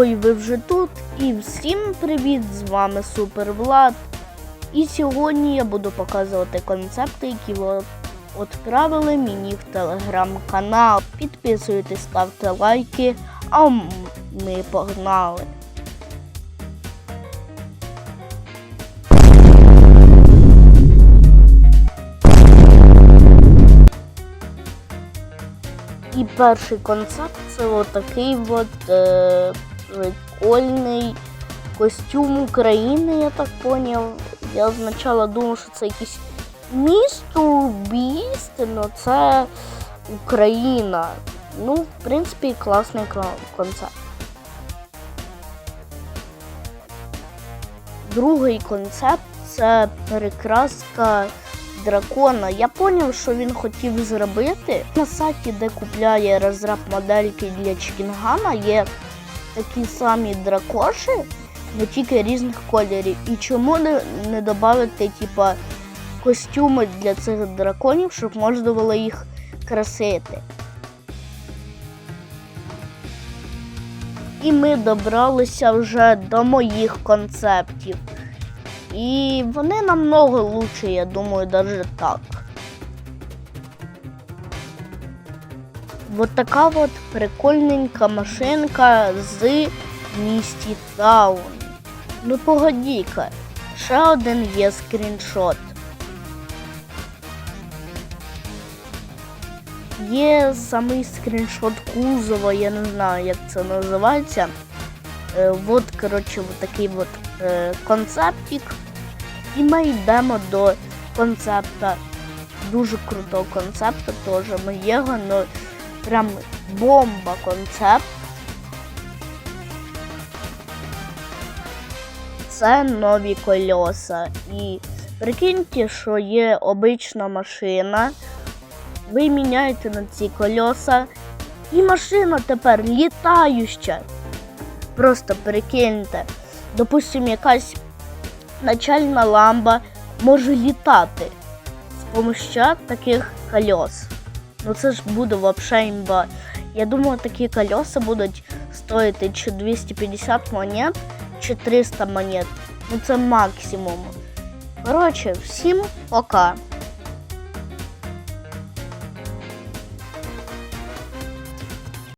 Ой, ви вже тут. І всім привіт! З вами Супер Влад. І сьогодні я буду показувати концепти, які ви відправили мені в телеграм-канал. Підписуйтесь, ставте лайки, а ми погнали. І перший концепт це отакий от е, прикольний костюм України, я так поняв. Я спочатку думав, що це якийсь місто Біст, але це Україна. Ну, в принципі, класний кон- концепт. Другий концепт це перекраска дракона. Я зрозумів, що він хотів зробити. На сайті, де купляє розраб модельки для Чікінгана, є такі самі дракоші, але тільки різних кольорів. І чому не, не додати, типа, костюми для цих драконів, щоб можна було їх красити. І ми добралися вже до моїх концептів. І вони намного лучше, я думаю, даже так. Вот така от прикольненька машинка з місті Таун. Ну погоді-ка, ще один є скріншот. Є самий скріншот кузова, я не знаю, як це називається. Е, от, коротше, от такий от е, концептик. І ми йдемо до концепта. Дуже крутого концепту теж моєго, ну прям бомба концепт. Це нові кольоса. І прикиньте, що є обична машина. Ви міняєте на ці кольоса. І машина тепер літаюча. Просто прикиньте. Допустим, якась начальна ламба може літати з помощью таких колес. Ну це ж буде вообще імба. Я думаю, такі колеса будуть стоїти чи 250 монет, чи 300 монет. Ну це максимум. Коротше, всім пока.